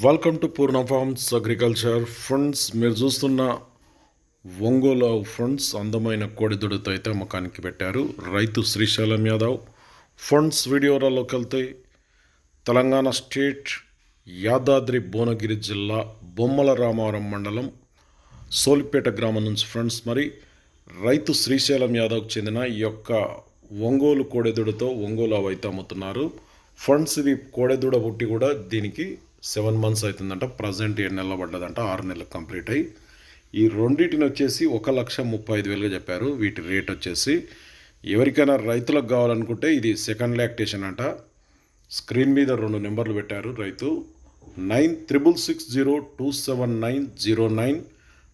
Welcome to Purna farms agriculture funds మీరు చూస్తున్న Ongole funds అందమైన కోడిదుడుతో అయితే అమ్మకానికి పెట్టారు రైతు శ్రీశైలం యాదవ్. ఫండ్స్ వీడియోలలోకి వెళ్తే తెలంగాణ స్టేట్ యాదాద్రి భువనగిరి జిల్లా బొమ్మల రామవరం మండలం సోలిపేట గ్రామం నుంచి ఫ్రెండ్స్ మరి రైతు శ్రీశైలం యాదవ్కు చెందిన ఈ యొక్క ఒంగోలు కోడెదుడుతో ఒంగోలు అయితే అమ్ముతున్నారు. ఫండ్స్ ఇది కోడెదూడ పుట్టి కూడా దీనికి సెవెన్ మంత్స్ అవుతుందంట ప్రజెంట్ ఏడు నెలలు పడ్డదంట ఆరు నెలలు కంప్లీట్ అయ్యి. ఈ రెండింటిని వచ్చేసి ఒక లక్ష ముప్పై ఐదు వేలుగా చెప్పారు. వీటి రేట్ వచ్చేసి ఎవరికైనా రైతులకు కావాలనుకుంటే ఇది సెకండ్ లాక్టేషన్ అంట. స్క్రీన్ మీద రెండు నెంబర్లు పెట్టారు రైతు. Nine triple six zero two seven nine zero nine.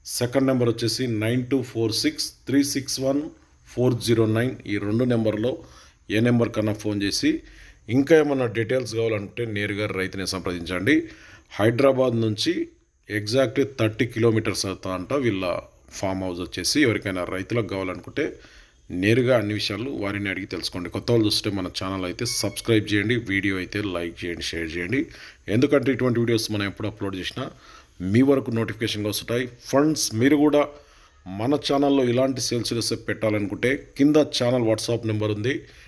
Second number వచ్చేసి nine two four six three six one four zero nine. ఈ రెండు నెంబర్లో ఏ నెంబర్ కన్నా ఫోన్ చేసి ఇంకా ఏమన్నా డీటెయిల్స్ కావాలంటే నేరుగా రైతుని సంప్రదించండి. హైదరాబాద్ నుంచి ఎగ్జాక్ట్ థర్టీ కిలోమీటర్స్ అవుతా అంట వీళ్ళ ఫామ్ హౌస్ వచ్చేసి ఎవరికైనా రైతులకు కావాలనుకుంటే నేరుగా అన్ని విషయాలు వారిని అడిగి తెలుసుకోండి. కొత్త వాళ్ళు చూస్తే మన ఛానల్ అయితే సబ్స్క్రైబ్ చేయండి వీడియో అయితే లైక్ చేయండి షేర్ చేయండి. ఎందుకంటే ఇటువంటి వీడియోస్ మనం ఎప్పుడు అప్లోడ్ చేసినా మీ వరకు నోటిఫికేషన్గా వస్తుంటాయి. ఫండ్స్ మీరు కూడా మన ఛానల్లో ఇలాంటి సేల్స్ రెసిపీ పెట్టాలనుకుంటే కింద ఛానల్ వాట్సాప్ నెంబర్ ఉంది.